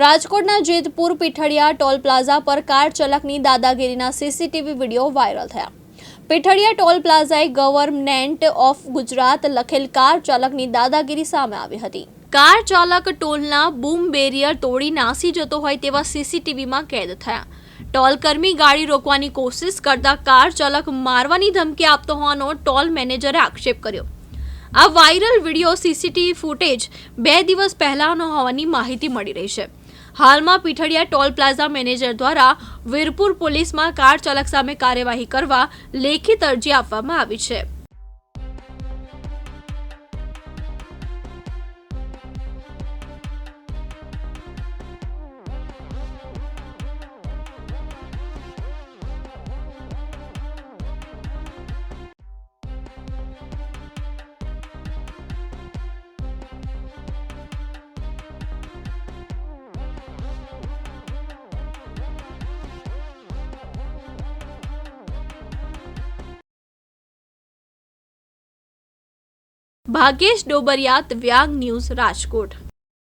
રાજકોટના Jetpur Pithadiya toll plaza પર car ચાલકની દાદાગીરીના સીસીટીવી વીડિયો વાયરલ થયા. પીઠડિયા ટોલ પ્લાઝાએ ગવર્મેન્ટ ઓફ ગુજરાત લખેલ કાર ચાલકની દાદાગીરી સામે આવી હતી. કાર ચાલક ટોલના બૂમ બેરિયર તોડી નાસી જતો હોય તેવા સીસીટીવીમાં કેદ થયા. ટોલકર્મી ગાડી રોકવાની કોશિશ કરતા કાર ચાલક મારવાની ધમકી આપતો હોવાનો ટોલ મેનેજરે આક્ષેપ કર્યો. આ વાયરલ વીડિયો સીસીટીવી ફૂટેજ બે દિવસ પહેલાનો હોવાની માહિતી મળી રહી છે. હાલમાં પીઠડિયા ટોલ પ્લાઝા મેનેજર દ્વારા વીરપુર પોલીસમાં કાર ચાલક સામે કાર્યવાહી કરવા લેખિત અરજી આપવામાં આવી છે. ભાગ્યેશ ડોબરિયા દિવ્યાંગ ન્યૂઝ રાજકોટ.